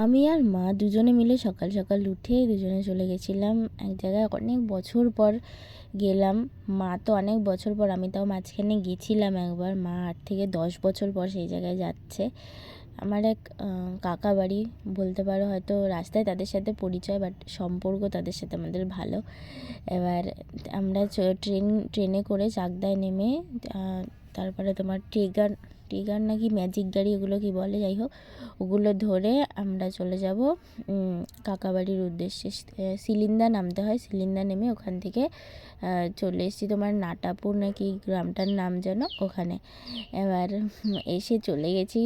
আমি আর মা দুজনে মিলে সকাল সকাল উঠে দুজনে চলে গেছিলাম এক জায়গায়। অনেক বছর পর গেলাম। মা তো অনেক বছর পর, আমি তাও মাঝখানে গেছিলাম একবার। মা আট থেকে দশ বছর পর সেই জায়গায় যাচ্ছে। আমার এক কাকা বাড়ি বলতে পারো হয়তো রাস্তায় তাদের সাথে পরিচয়, বাট সম্পর্ক তাদের সাথে আমাদের ভালো। এবার আমরা ট্রেন, ট্রেনে করে চাকদায় নেমে তারপরে তোমার ট্রেগার ট্রিগার নাকি ম্যাজিক গাড়ি ওগুলো কি বলে? যাই হোক, ওগুলো ধরে আমরা চলে যাব কাকাবাড়ির উদ্দেশ্যে। সিলিন্দা নামতে হয়, সিলিন্দা নেমে ওখান থেকে চলে এসেছি তোমার নাটাপুর নাকি গ্রামটার নাম যেন ওখানে। এবার এসে চলে গেছি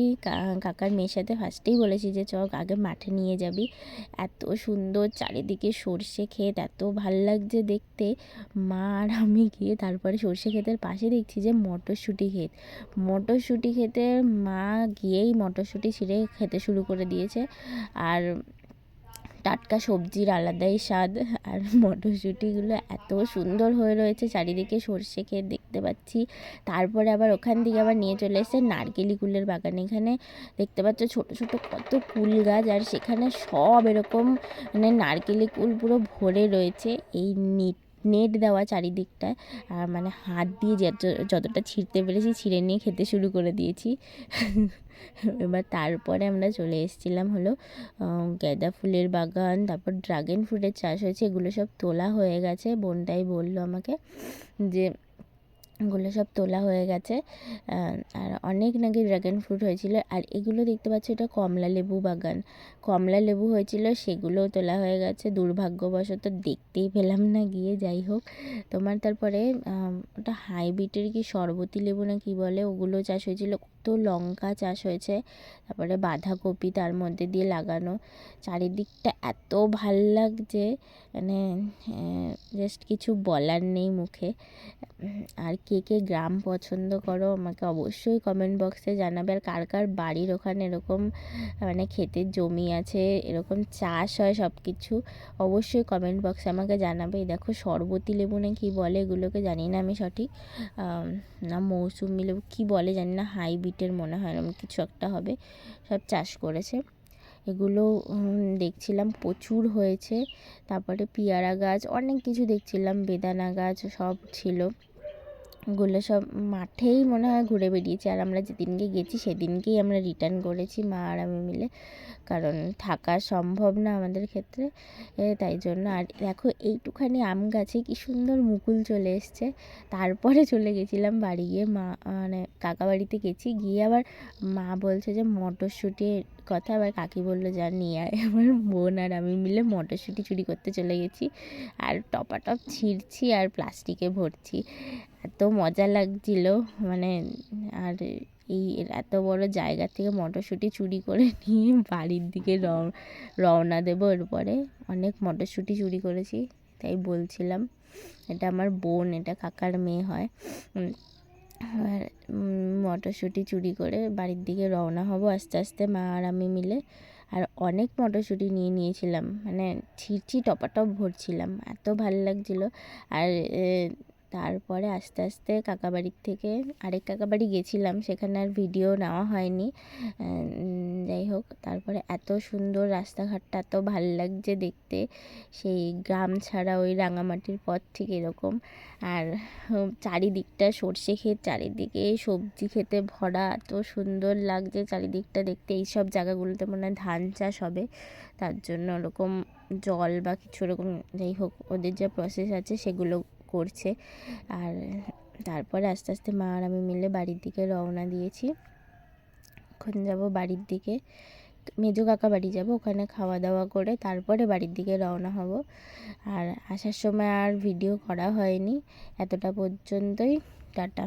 কাকার মেয়ের সাথে ফার্স্টেই বলেছি যে চক আগে মাঠে নিয়ে যাবি। এত সুন্দর চারিদিকে সর্ষে ক্ষেত, এত ভালো লাগছে দেখতে। মা আর আমি গিয়ে তারপরে সর্ষে ক্ষেতের পাশে দেখছি যে, মটরশুঁটি ক্ষেত। মটরশুঁটি খেতে মা গিয়েই মটরশুঁটি ছিঁড়ে খেতে শুরু করে দিয়েছে। আর টাটকা সবজির আলাদাই স্বাদ। আর মটরশুঁটিগুলো এত সুন্দর হয়ে রয়েছে, চারিদিকে সর্ষে খেয়ে দেখতে পাচ্ছি। তারপরে আবার ওখান থেকে আবার নিয়ে চলে এসেছে নারকেলি কুলের বাগান। এখানে দেখতে পাচ্ছ ছোট ছোট কত কুল গাছ, আর সেখানে সব এরকম মানে নারকেলি কুল পুরো ভরে রয়েছে। এই নিট নেট দেওয়া চারিদিকটায়। আর মানে হাত দিয়ে যতটা ছিঁড়তে পেরেছি ছিঁড়ে নিয়ে খেতে শুরু করে দিয়েছি। এবার তারপরে আমরা চলে এসেছিলাম হলো গাঁদা ফুলের বাগান, তারপর ড্রাগন ফ্রুটের চাষ হয়েছে, এগুলো সব তোলা হয়ে গেছে। বোনটাই বলল আমাকে যে ওগুলো সব তোলা হয়ে গেছে। আর অনেক নাকি ড্রাগন ফ্রুট হয়েছিল। আর এগুলো দেখতে পাচ্ছ এটা কমলা লেবু বাগান। কমলা লেবু হয়েছিল, সেগুলোও তোলা হয়ে গেছে। দুর্ভাগ্যবশত দেখতেই পেলাম না গিয়ে, যাই হোক। তোমার তারপরে ওটা হাইব্রিডের কি শরবতী লেবু না কি বলে? ওগুলো চাষ হয়েছিল। কত লঙ্কা চাষ হয়েছে। তারপরে বাঁধাকপি তার মধ্যে দিয়ে লাগানো। চারিদিকটা এত ভালো লাগছে মানে জাস্ট কিছু বলার নেই মুখে। আর কে কে গ্রাম পছন্দ করো আমাকে অবশ্যই কমেন্ট বক্সে জানাবে। আর কার কার বাড়ির ওখানে এরকম মানে ক্ষেতের জমি আছে, এরকম চাষ হয় সব কিছু অবশ্যই কমেন্ট বক্সে আমাকে জানাবে। দেখো শরবতী লেবু না কী বলে এগুলোকে জানি না আমি সঠিক। না মৌসুমি লেবু কী বলে জানি না হাইব্রিডের মনে হয় এরকম কিছু একটা হবে। সব চাষ করেছে। এগুলো দেখছিলাম প্রচুর হয়েছে। তারপরে পেয়ারা গাছ, অনেক কিছু দেখছিলাম, বেদানা গাছ সব ছিল। ওগুলো সব মাঠেই মনে হয় ঘুরে বেরিয়েছি আর আমরা যেদিনকে গেছি সেদিনকেই আমরা রিটার্ন করেছি মা আর আমি মিলে। কারণ থাকা সম্ভব না আমাদের ক্ষেত্রে তাই জন্য। আর দেখো এইটুখানি আম গাছে কি সুন্দর মুকুল চলে এসছে। তারপরে চলে গেছিলাম বাড়ি গিয়ে মা মানে কাকা বাড়িতে গেছি। গিয়ে আবার মা বলছে যে মটরশুঁটি কথা। আবার কাকি বলল, যা নিয়ে আয়। আমার বোন আর আমি মিলে মটরশুঁটি চুরি করতে চলে গেছি। আর টপাটপ ছিঁড়ছি আর প্লাস্টিকে ভরছি। এত মজা লাগছিল মানে আর এই এত বড় জায়গা থেকে মটরশুঁটি চুরি করে নিয়ে বাড়ির দিকে রওনা দেবো এরপরে। অনেক মটরশুঁটি চুরি করেছি, তাই বলছিলাম। এটা আমার বোন, এটা কাকার মেয়ে হয়। আর মটরশুঁটি চুরি করে বাড়ির দিকে রওনা হব আস্তে আস্তে মা আর আমি মিলে। আর অনেক মটরশুঁটি নিয়ে নিয়েছিলাম মানে ছিঁড়ছি টপাটপ ভরছিলাম, এত ভালো লাগছিল। আর তারপরে আস্তে আস্তে কাকাবাড়ির থেকে আরেক কাকাবাড়ি গেছিলাম, সেখানে আর ভিডিও নেওয়া হয়নি। যাই হোক, তারপরে এত সুন্দর রাস্তাঘাটটা, এত ভালো লাগছে দেখতে। সেই গ্রাম ছাড়া ওই রাঙামাটির পথ ঠিক এরকম। আর চারিদিকটা সর্ষে ক্ষেত, চারিদিকে সবজি খেতে ভরা, এত সুন্দর লাগছে চারিদিকটা দেখতে। এইসব জায়গাগুলোতে মনে হয় ধান চাষ হবে, তার জন্য ওরকম জল বা কিছু ওরকম, যাই হোক, ওদের যা প্রসেস আছে সেগুলো করছে। আর তারপরে আস্তে আস্তে মা আর আমি মিলে বাড়ির দিকে রওনা দিয়েছি। এখন যাব বাড়ির দিকে। মেজো কাকা বাড়ি যাব, ওখানে খাওয়া দাওয়া করে তারপরে বাড়ির দিকে রওনা হব। আর আসার সময় আর ভিডিও করা হয়নি। এতটা পর্যন্তই, টাটা।